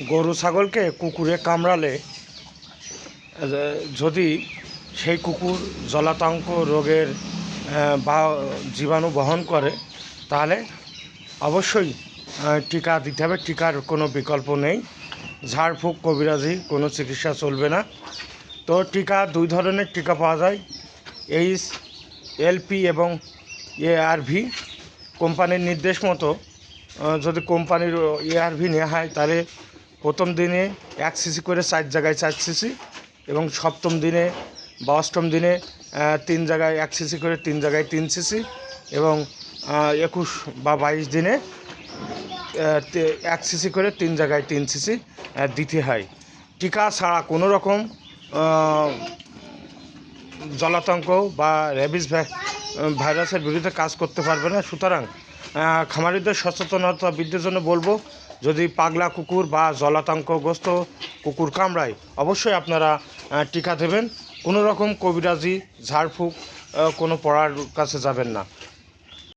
গরু, ছাগলকে কুকুরে কামড়ালে যদি সেই কুকুর জলাতঙ্ক রোগের বা জীবাণু বহন করে, তাহলে অবশ্যই টিকা দিতে হবে। টিকার কোনো বিকল্প নেই। ঝাড়ফুঁক কবিরাজি, কোনো চিকিৎসা চলবে না। তো টিকা, দুই ধরনের টিকা পাওয়া যায়। এইচ এলপি এবং এআরভি কোম্পানির নির্দেশ মতো যদি কোম্পানির এআরভি নেওয়া হয়, তাহলে প্রথম দিনে এক সিসি করে চার জায়গায় চার সিসি এবং সপ্তম দিনে বা অষ্টম দিনে তিন জায়গায় এক সিসি করে তিন জায়গায় তিন সিসি এবং একুশ বা বাইশ দিনে এক সিসি করে তিন জায়গায় তিন সিসি দিতে হয়। টিকা ছাড়া কোনো রকম জলাতঙ্ক বা র্যাবিস ভাই- ভাইরাসের বিরুদ্ধে কাজ করতে পারবে না। সুতরাং খামারিদের সচেতনতা বৃদ্ধির জন্য বলব যদি পাগলা কুকুর বা জলাতঙ্কগ্রস্ত কুকুর কামড়ায়, অবশ্যই আপনারা টিকা দেবেন। কোনো রকম কবিরাজি, ঝাড়ফুঁক কোনো পড়ার কাছে যাবেন না।